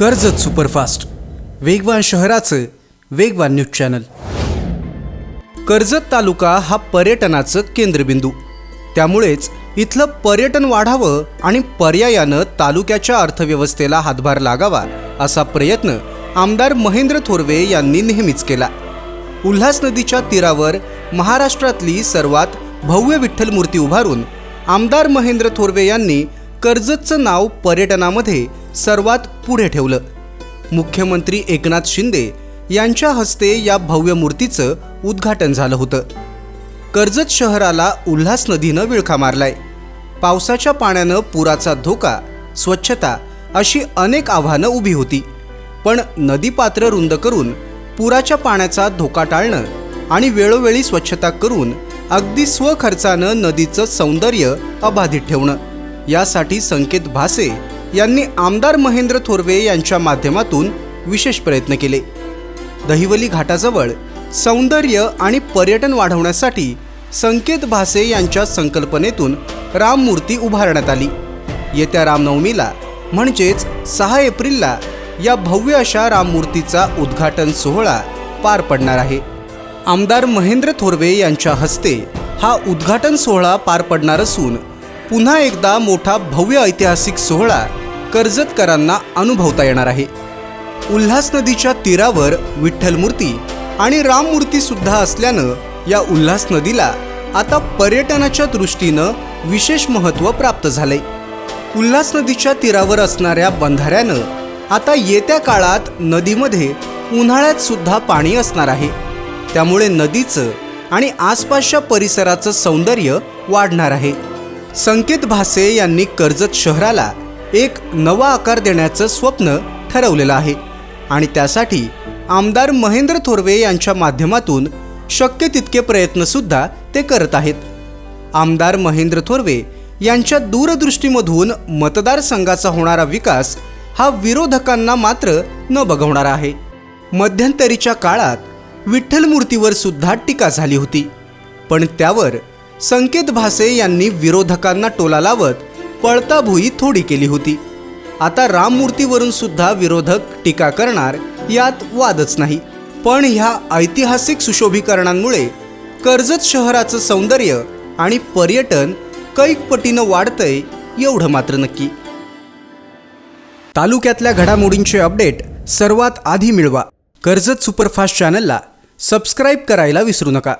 Karjat superfast. वेगवान शहराचं वेगवान न्यूज चॅनल. कर्जत तालुका हा पर्यटनाचं केंद्रबिंदू. त्यामुळेच इथलं पर्यटन वाढावं आणि पर्यायानं तालुक्याच्या अर्थव्यवस्थेला हातभार लागावा असा प्रयत्न आमदार महेंद्र थोरवे यांनी नेहमीच केला. उल्हास नदीच्या तीरावर महाराष्ट्रातली सर्वात भव्य विठ्ठल मूर्ती उभारून आमदार महेंद्र थोरवे यांनी कर्जतचं नाव पर्यटनामध्ये सर्वात पुढे ठेवलं. मुख्यमंत्री एकनाथ शिंदे यांच्या हस्ते या भव्य मूर्तीचं उद्घाटन झालं होतं. कर्जत शहराला उल्हास नदीनं विळखा मारलाय. पावसाच्या पाण्यानं पुराचा धोका स्वच्छता अशी अनेक आव्हानं उभी होती. पण नदीपात्र रुंद करून पुराच्या पाण्याचा धोका टाळणं आणि वेळोवेळी स्वच्छता करून अगदी स्वखर्चानं नदीचं सौंदर्य अबाधित ठेवणं यासाठी संकेत भासे यांनी आमदार महेंद्र थोरवे यांच्या माध्यमातून विशेष प्रयत्न केले. दहिवली घाटाजवळ सौंदर्य आणि पर्यटन वाढवण्यासाठी संकेत भासे यांच्या संकल्पनेतून राममूर्ती उभारण्यात आली. येत्या रामनवमीला म्हणजेच सहा एप्रिलला या भव्य अशा राममूर्तीचा उद्घाटन सोहळा पार पडणार आहे. आमदार महेंद्र थोरवे यांच्या हस्ते हा उद्घाटन सोहळा पार पडणार असून पुन्हा एकदा मोठा भव्य ऐतिहासिक सोहळा कर्जतकरांना अनुभवता येणार आहे. उल्हास नदीच्या तीरावर विठ्ठल मूर्ती आणि राममूर्ती सुद्धा असल्यानं या उल्हास नदीला आता पर्यटनाच्या दृष्टीनं विशेष महत्त्व प्राप्त झालंय. उल्हास नदीच्या तीरावर असणाऱ्या बंधाऱ्यानं आता येत्या काळात नदीमध्ये उन्हाळ्यात सुद्धा पाणी असणार आहे. त्यामुळे नदीचं आणि आसपासच्या परिसराचं सौंदर्य वाढणार आहे. संकेत भासे यांनी कर्जत शहराला एक नवा आकार देण्याचं स्वप्न ठरवलेलं आहे. आणि त्यासाठी आमदार महेंद्र थोरवे यांच्या माध्यमातून शक्य तितके प्रयत्नसुद्धा ते करत आहेत. आमदार महेंद्र थोरवे यांच्या दूरदृष्टीमधून मतदारसंघाचा होणारा विकास हा विरोधकांना मात्र न बघवणारा आहे. मध्यंतरीच्या काळात विठ्ठल मूर्तीवर सुद्धा टीका झाली होती. पण त्यावर संकेत भासे यांनी विरोधकांना टोला लावत पळता भुई थोडी केली होती. आता राममूर्तीवरून सुद्धा विरोधक टीका करणार यात वादच नाही. पण ह्या ऐतिहासिक सुशोभीकरणांमुळे कर्जत शहराचं सौंदर्य आणि पर्यटन कैक पटीनं वाढतंय एवढं मात्र नक्की. तालुक्यातल्या घडामोडींचे अपडेट सर्वात आधी मिळवा. कर्जत सुपरफास्ट चॅनलला सबस्क्राईब करायला विसरू नका.